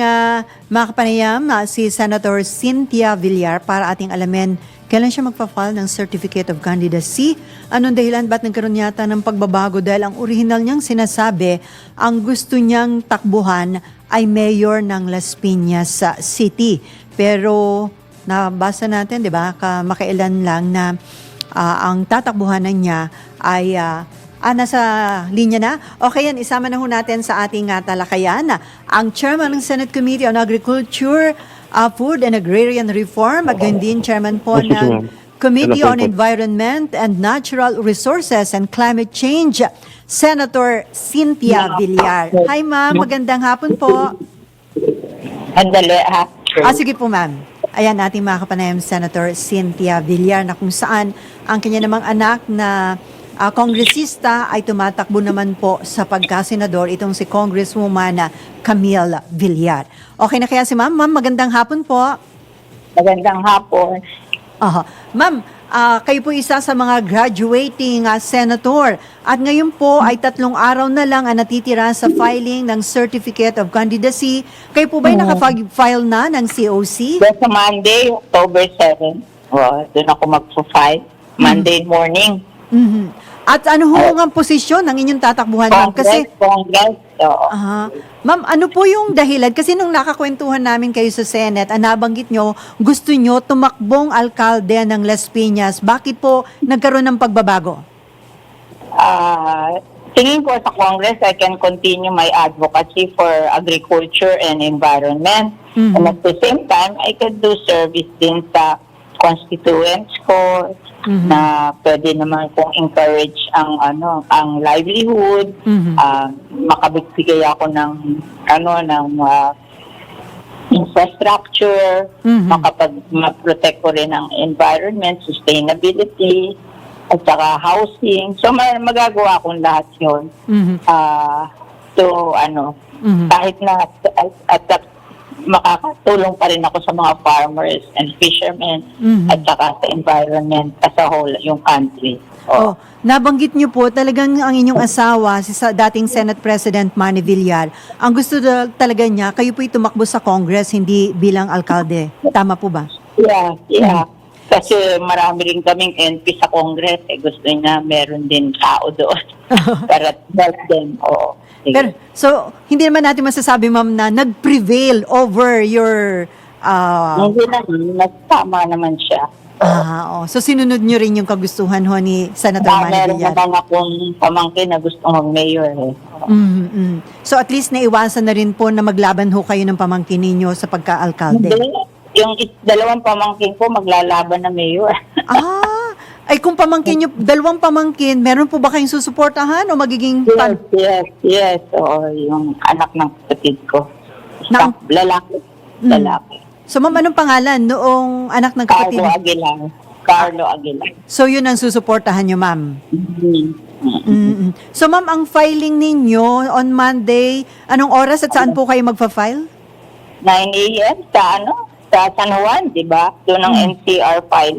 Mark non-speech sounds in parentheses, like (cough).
ating uh, ah, si Senator Cynthia Villar para ating alamin kailan siya magpa-file ng Certificate of Candidacy. Anong dahilan? Ba't nagkaroon yata ng pagbabago? Dahil ang original niyang sinasabi, ang gusto niyang takbuhan ay mayor ng Las Piñas City. Pero nabasa natin, di ba, ka- makailan lang na ah, ang tatakbuhanan niya ay ah, Ah, nasa linya na? Okay yan, isama na ho natin sa ating uh, talakayan. Ang chairman ng Senate Committee on Agriculture, ah, Food and Agrarian Reform at ganyan din chairman po Yes, ng. Committee on. Environment and Natural Resources and Climate Change, Senator Cynthia Villar. Hi ma'am, magandang hapon po. Andali ha. Ah, sige po ma'am. Ayan ating mga kapanayam Senator Cynthia Villar na kung saan ang kanya namang anak na ah, kongresista ay tumatakbo naman po sa pagkasenador itong si Congresswoman Camille Villar. Okay na kaya si ma'am? Ma'am, magandang hapon po. Magandang hapon. Aha. Ma'am, ah, kayo po isa sa mga graduating ah, senator at ngayon po ay tatlong araw na lang ang natitira sa filing ng Certificate of Candidacy. Kayo po ba ay nakafile na ng COC? Just sa Monday, October 7. Oh, doon ako mag-fight. Monday morning. Mhm. At ano ho ang posisyon ng inyong tatakbuhan, ma'am? Kasi, Congress, Congress. Oo. Aha. ma'am, ano po yung dahilan? Kasi nung nakakwentuhan namin kayo sa Senate, ang nabanggit nyo, gusto nyo tumakbong alkalde ng Las Piñas. Bakit po nagkaroon ng pagbabago? Ah, tingin ko sa Congress, I can continue my advocacy for agriculture and environment. Mhm. And at the same time, I can do service din sa constituents ko Mhm. na pwede naman kong encourage ang ano ang livelihood Mhm. ah makabigbigay ako ng ano ng ah, infrastructure Mhm. makapag ma-protect ko rin ang environment sustainability at saka housing so may magagawa akong lahat yun Mhm. ah to ano Mhm. kahit na at, at, at makakatulong pa rin ako sa mga farmers and fishermen Mhm. at saka sa environment as a whole, yung country. Oh, nabanggit niyo po talagang ang inyong asawa, si sa dating Senate President Manny Villar, ang gusto talaga niya, kayo po'y tumakbo sa Congress, hindi bilang alkalde. Tama po ba? Yeah, yeah. Kasi marami rin kaming NP sa Congress. Eh, gusto niya meron din tao doon. Para help them. Oo. Sige. Pero, so, hindi naman natin masasabi, ma'am, na nag-prevail over your... ah, Hindi naman, mas tama naman siya. ah, oh. So, sinunod niyo rin yung kagustuhan ho ni Senator Dahil Manny meron Villar. naman akong pamangkin na gusto mag-mayor. Eh. Mm, mm. So, at least naiwasan na rin po na maglaban ho kayo ng pamangkin ninyo sa pagka-alkalde. Hindi. Yung is- dalawang pamangkin ko maglalaban na mayor. (laughs) Ah, ay kung pamangkin nyo, dalawang pamangkin, meron po ba kayong susuportahan o magiging Yes, pan- yes, yes. Oo, yung anak ng kapatid ko. Ng- Ng, lalaki. Mm. Lalaki. So ma'am, anong pangalan noong anak ng kapatid? Carlo Aguilar. Carlo Aguilar. So yun ang susuportahan nyo, ma'am. Mhm. Mm-mm. So ma'am, ang filing ninyo on Monday, anong oras at saan po kayo magfa-file? 9 a.m. sa ano? Sa San Juan, di ba? Doon ang. NCR filing.